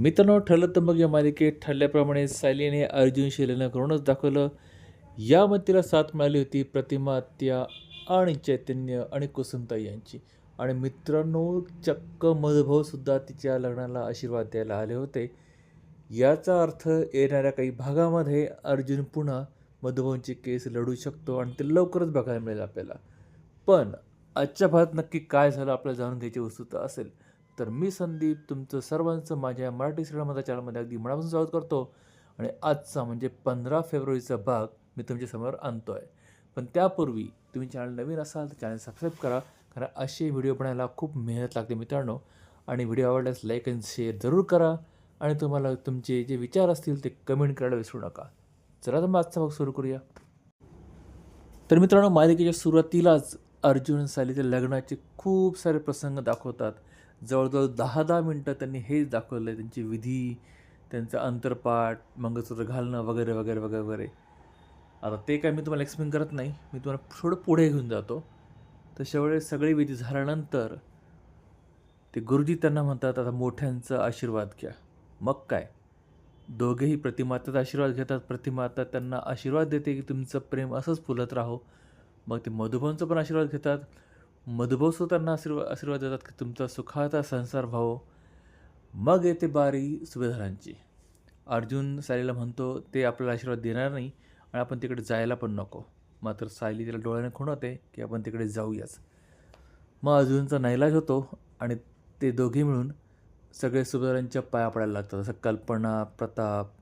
मित्रांनो ठरलं तर मग या मालिकेत ठरल्याप्रमाणे सायलीने अर्जुनशी लग्न करूनच दाखवलं. यामध्ये तिला साथ मिळाली होती प्रतिमा त्या आणि चैतन्य आणि कुसुमताई यांची. आणि मित्रांनो चक्क मधुभाऊसुद्धा तिच्या लग्नाला आशीर्वाद द्यायला आले होते. याचा अर्थ येणाऱ्या काही भागामध्ये अर्जुन पुन्हा मधुभाऊंची केस लढू शकतो आणि ते लवकरच बघायला मिळेल आपल्याला. पण आजच्या भागात नक्की काय झालं आपल्याला जाणून घ्यायची उत्सुकता असेल. तर मी संदीप तुमचं सर्वांचं माझ्या मराठी सिरियलमध्ये चॅनलमध्ये अगदी मनापासून स्वागत करतो. आणि आजचा म्हणजे पंधरा फेब्रुवारीचा भाग मी तुमच्यासमोर आणतो आहे पण त्यापूर्वी तुम्ही चॅनल नवीन असाल तर चॅनल सबस्क्राईब करा कारण असे व्हिडिओ बनायला खूप मेहनत लागते मित्रांनो. आणि व्हिडिओ आवडल्यास लाईक अँड शेअर जरूर करा. आणि तुम्हाला तुमचे जे विचार असतील ते कमेंट करायला विसरू नका. चला तर मग आजचा भाग सुरू करूया. तर मित्रांनो मालिकेच्या सुरुवातीलाच अर्जुन सालीच्या लग्नाचे खूप सारे प्रसंग दाखवतात. जवळजवळ दहा दहा मिनटं त्यांनी हेच दाखवलं आहे त्यांची विधी त्यांचं अंतरपाठ मंगळसूत्र घालणं वगैरे वगैरे वगैरे वगैरे. आता ते काय मी तुम्हाला एक्सप्लेन करत नाही. मी तुम्हाला थोडं पुढे घेऊन जातो. तशा वेळेस सगळी विधी झाल्यानंतर ते गुरुजी त्यांना म्हणतात आता मोठ्यांचा आशीर्वाद घ्या. मग काय? दोघेही प्रतिमाताचा आशीर्वाद घेतात. प्रतिमाता त्यांना आशीर्वाद देते की तुमचं प्रेम असंच फुलत राहो. मग ते मधुभाऊंचा पण आशीर्वाद घेतात. मधुभाऊसुद्धा त्यांना आशीर्वाद आशीर्वाद देतात की तुमचा सुखाचा संसार व्हावो. मग येते बारी सुभेदारांची. अर्जुन सायलीला म्हणतो ते आपल्याला आशीर्वाद देणार नाही आणि आपण तिकडे जायला पण नको. मात्र सायली त्याला डोळ्याने खुणवते की आपण तिकडे जाऊयाच. मग अर्जुनचा नाईलाज होतो आणि ते दोघे मिळून सगळे सुभेदारांच्या पाया पडायला लागतात. जसं कल्पना प्रताप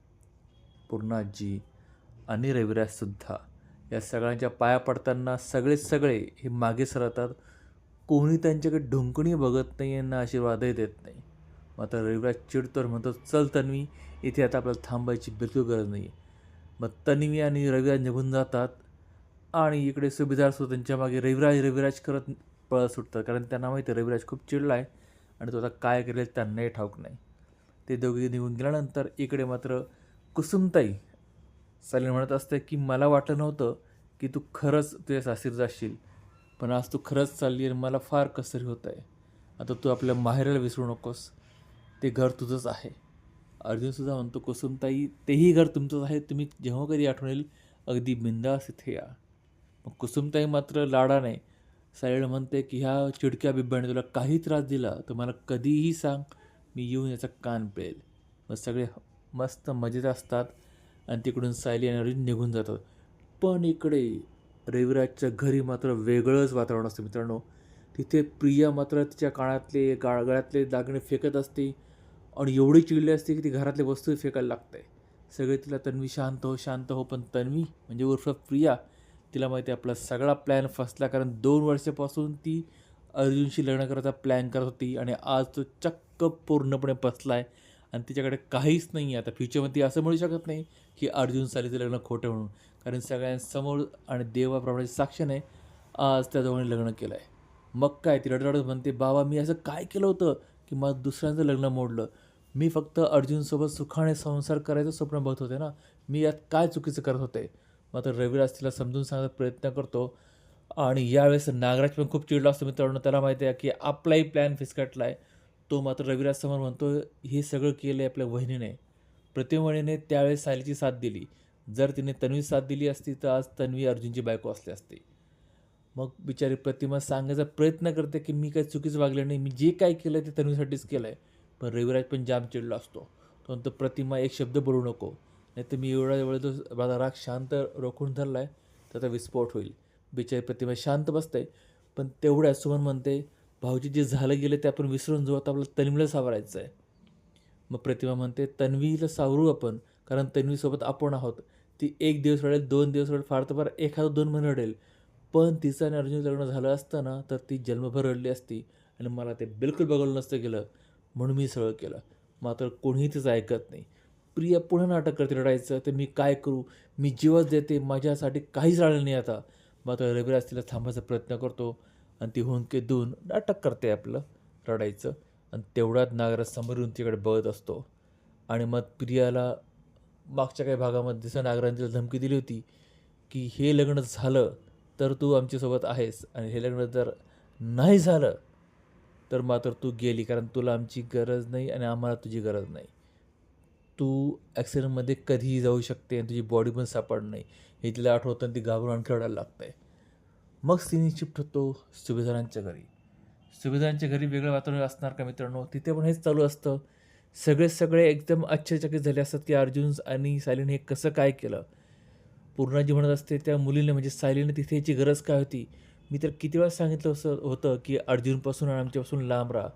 पूर्णाजी आणि रविराजसुद्धा या सगळ्यांच्या पाया पडताना सगळेच सगळे हे मागे सरतात कोणी त्यांच्याकडे ढुंकणी बघत नाही यांना आशीर्वादही देत नाही. मात्र रविराज चिडतो म्हणतो चल तन्वी इथे आता आपल्याला थांबायची बिलकुल गरज नाही मग तन्वी आणि रविराज निघून जातात आणि इकडे सुभेदार सुद्धा त्यांच्या मागे रविराज रविराज करत पळत सुटतात. कारण त्यांना माहिती आहे रविराज खूप चिडला आहे आणि तो आता काय करेल त्यांनाही ठाऊक नाही. ते दोघे निघून गेल्यानंतर इकडे मात्र कुसुमताई सालीन म्हणत असते की मला वाटलं नव्हतं की तू खरंच तुझ्या सासीर जाशील पण आज तू खरंच चालली आणि मला फार कसरी होत आहे. आता तू आपल्या माहेराला विसरू नकोस. ते घर तुझंच आहे. अर्जुनसुद्धा म्हणतो कुसुमताई तेही घर तुमचंच आहे. तुम्ही जेव्हा कधी आठवण येईल अगदी बिंदास इथे या. मग कुसुमताई मात्र लाडाने साईड म्हणते की ह्या चिडक्या बिब्याने तुला काही त्रास दिला तर मला कधीही सांग मी येऊन याचा कान पेल मग सगळे मस्त मजेत असतात. आणि तिकडून सायली आणि अर्जुन निघून जातात. पण इकडे रविराजच्या घरी मात्र वेगळंच वातावरण असतं मित्रांनो. तिथे प्रिया मात्र तिच्या काळातले गाळ गळ्यातले दागिने फेकत असते आणि एवढी चिडली असते की ती घरातले वस्तू फेकायला लागते. सगळे तिला तन्वी शांत हो शांत हो पण तन्वी म्हणजे उर्फ प्रिया तिला माहिती आहे आपला सगळा प्लॅन फसला कारण दोन वर्षापासून ती अर्जुनशी लग्न करायचा प्लॅन करत होती आणि आज तो चक्क पूर्णपणे फसला आहे आणि तिच्याकडे काहीच नाही आहे. आता फ्युचरमध्ये ती असं म्हणू शकत नाही की अर्जुन सालीचं लग्न खोटं म्हणून. कारण सगळ्यांसमोर आणि देवाप्रमाणे साक्षीने आज त्या दोघांनी लग्न केलं आहे मग काय? ती रडरडत म्हणते बाबा मी असं काय केलं होतं की मग दुसऱ्यांचं लग्न मोडलं? मी फक्त अर्जुनसोबत सुखाने संसार करायचं स्वप्न बघत होते ना? मी यात काय चुकीचं करत होते? मात्र रविराज तिला समजून सांगण्याचा प्रयत्न करतो. आणि यावेळेस नागराज पण खूप चिडला असतो मित्रांनो. त्याला माहिती आहे की आपलाही प्लॅन फिसकटला आहे तो मात्र रविराज समोर म्हणतो हे सगळं केलं आहे आपल्या वहिनीने. प्रतिमणीने त्यावेळेस सायलीची साथ दिली. जर तिने तन्वी साथ दिली असती तर आज तन्वी अर्जुनची बायको असली असती. मग बिचारी प्रतिमा सांगायचा प्रयत्न करते की मी काही चुकीचं वागलं नाही. मी जे काय केलं ते तन्वीसाठीच केलं आहे पण रविराज पण जाम चिडला असतो. तो म्हणतो प्रतिमा एक शब्द बोलू नको. नाही तर मी एवढा वेळ तो माझा राग शांत रोखून धरला आहे तर त्याचा विस्फोट होईल. बिचारी प्रतिमा शांत बसते. पण तेवढ्या सुमन म्हणते भाऊजी जे झालं गेलं ते आपण विसरून जाऊ आता आपल्याला तन्वीला सावरायचं आहे मग प्रतिमा म्हणते तन्वीला सावरू आपण कारण तन्वीसोबत आपण आहोत. ती एक दिवस रडेल दोन दिवस रडेल फार तर फार एखादं दोन महिने रडेल. पण तिचं आणि अर्जुन लग्न झालं असतं ना तर ती जन्मभर रडली असती आणि मला ते बिलकुल बघवलं नसतं गेलं. म्हणून मी सगळं केलं. मात्र कोणीही तिचं ऐकत नाही. प्रिया पुन्हा नाटक करते रडायचं तर मी काय करू? मी जीवच देते माझ्यासाठी काहीच राहिलं नाही आता. मात्र रविराज तिला थांबायचा प्रयत्न करतो. आणि ती हुंके देऊन नाटक करते आपलं रडायचं. आणि तेवढ्यात नागराज समोर येऊन तिकडे बघत असतो. आणि मग प्रियाला मागच्या काही भागामध्ये जसं नागराने तिला धमकी दिली होती की हे लग्न झालं तर तू आमच्यासोबत आहेस आणि हे लग्न जर नाही झालं तर मात्र तू गेली कारण तुला आमची गरज नाही आणि आम्हाला तुझी गरज नाही. तू ॲक्सिडेंटमध्ये कधीही जाऊ शकते आणि तुझी बॉडी पण सापड नाही. हे तिला आठवतं आणि ती घाबरून आणखी रडायला लागतं. आहे मग सिनी शिफ्ट होतो सुभेदारांच्या घरी. सुभेदारांच्या घरी वेगळं वातावरण असणार का मित्रांनो? तिथे पण हेच चालू असतं. सगळे सगळे एकदम आश्चर्यचकित झाले असतात की अर्जुन आणि सायलीने हे कसं काय केलं? पूर्णाजी म्हणत असते त्या मुलीने म्हणजे सायलीने तिथे याची गरज काय होती? मी तर किती वेळा सांगितलं असं होतं की अर्जुनपासून आणि आमच्यापासून लांब राहा.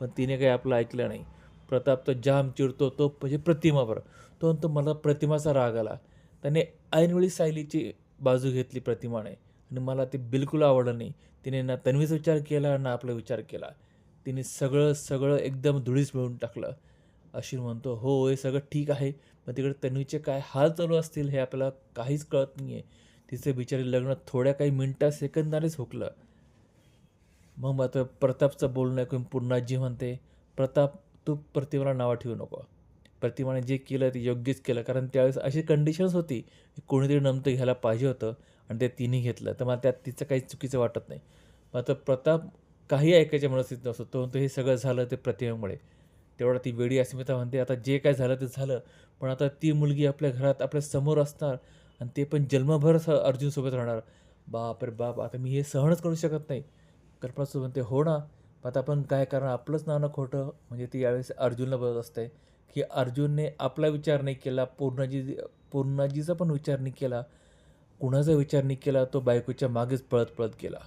पण तिने काही आपलं ऐकलं नाही. प्रताप तर जाम चिडतो. तो म्हणजे प्रतिमावर. तो म्हणतो मला प्रतिमाचा राग आला. त्याने ऐनवेळी सायलीची बाजू घेतली प्रतिमाने. आणि मला ते बिलकुल आवडलं नाही. तिने ना तन्वीचा विचार केला ना आपला विचार केला. तिने सगळं सगळं एकदम धुळीस मिळून टाकलं. अशीर म्हणतो हो हे सगळं ठीक आहे पण तिकडे तन्वीचे काय हाल चालू असतील हे आपल्याला काहीच कळत नाही आहे तिचे बिचारी लग्न थोड्या काही मिनटा सेकंदानेच हुकलं. मग मात्र प्रतापचं बोलणं ऐकून पूर्णाजी म्हणते प्रताप तू प्रतिमाला नावं ठेवू नको. प्रतिमाने जे केलं ते योग्यच केलं. कारण त्यावेळेस अशी कंडिशन्स होती की कोणीतरी नमतं घ्यायला पाहिजे होतं आणि ते तिने घेतलं. तर मला त्यात तिचं काही चुकीचं वाटत नाही. मात्र प्रताप काही ऐकायच्या मनस्थितीत नसतो तो म्हणतो हे सगळं झालं ते प्रतिमेमुळे. तेवढा ती वेडी अस्मिता म्हणते आता जे काय झालं ते झालं पण आता ती मुलगी आपल्या घरात आपल्यासमोर असणार आणि ते पण जन्मभर स अर्जुनसोबत राहणार. बाप रे बाप आता मी हे सहनच करू शकत नाही. कल्पनासोबत म्हणते हो ना आता आपण काय कारण आपलंच नाणं खोटं. म्हणजे ती यावेळेस अर्जुनला बघत असते की अर्जुनने आपला विचार नाही केला पूर्णाजी पूर्णाजीचा पण विचार नाही केला कुणाचा विचार नाही केला तो बायकोच्या मागेच पळत पळत गेला.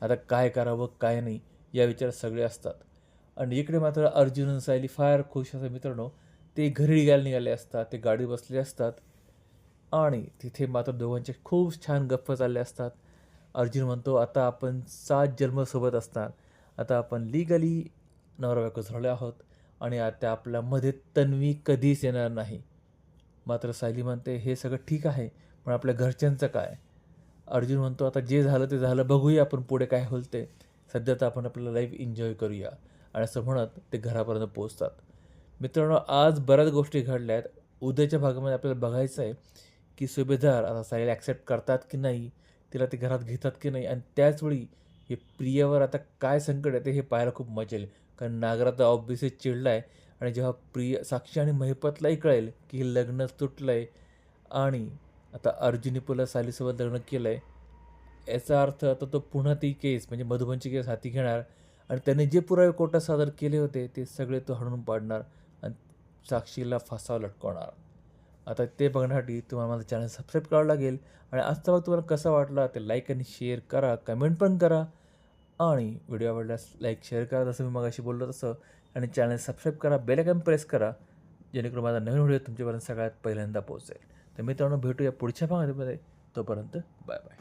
आता काय करावं काय नाही या विचार सगळे असतात. आणि इकडे मात्र अर्जुन सायली फार खुश असं मित्रांनो ते घरी घ्यायला निघाले असतात ते गाडी बसले असतात आणि तिथे मात्र दोघांचे खूप छान गप्प चालले असतात. अर्जुन म्हणतो आता आपण सात जन्मसोबत असतात आता आपण लिगली नवरा बायको झाले आहोत. आणि आता आपल्यामध्ये तन्वी कधीच येणार नाही. मात्र सायली म्हणते हे सगळं ठीक आहे पण आपल्या घरच्यांचं काय? अर्जुन म्हणतो आता जे झालं ते झालं बघूया आपण पुढे काय होईल ते सध्या तर आपण आपलं लाईफ एन्जॉय करूया. आणि असं म्हणत ते घरापर्यंत पोहोचतात. मित्रांनो आज बऱ्याच गोष्टी घडल्या आहेत उद्याच्या भागामध्ये आपल्याला बघायचं आहे की सुभेदार आता सायला ॲक्सेप्ट करतात की नाही तिला ते घरात घेतात की नाही आणि त्याचवेळी हे प्रियावर आता काय संकट येते हे पाहायला खूप मजा येईल. कारण नागरा तर ऑब्विसली चिडला आहे आणि जेव्हा प्रिय साक्षी आणि महिपतलाही कळेल की हे लग्न तुटलं आहे आणि आता अर्जुनी पुला सालीसोबत लग्न केलं आहे याचा अर्थ आता तो पुन्हा ती केस म्हणजे मधुबनची केस हाती घेणार आणि त्याने जे पुरावे कोर्टात सादर केले होते ते सगळे तो हणून पाडणार आणि साक्षीला फासावं लटकवणार. आता ते बघण्यासाठी तुम्हाला माझं चॅनल सबस्क्राईब करावं लागेल. आणि आजचा भाग तुम्हाला कसा वाटला ते लाईक आणि शेअर करा कमेंट पण करा. आणि व्हिडिओ आवडल्यास लाईक शेअर करा. जसं मी मगाशी बोललो तसं. आणि चॅनल सबस्क्राईब करा. बेलायकन प्रेस करा. जेणेकरून माझा नवीन व्हिडिओ तुमच्यापर्यंत सगळ्यात पहिल्यांदा पोहोचेल. तर मित्रांनो भेटूया पुढच्या भागामध्ये. तोपर्यंत बाय बाय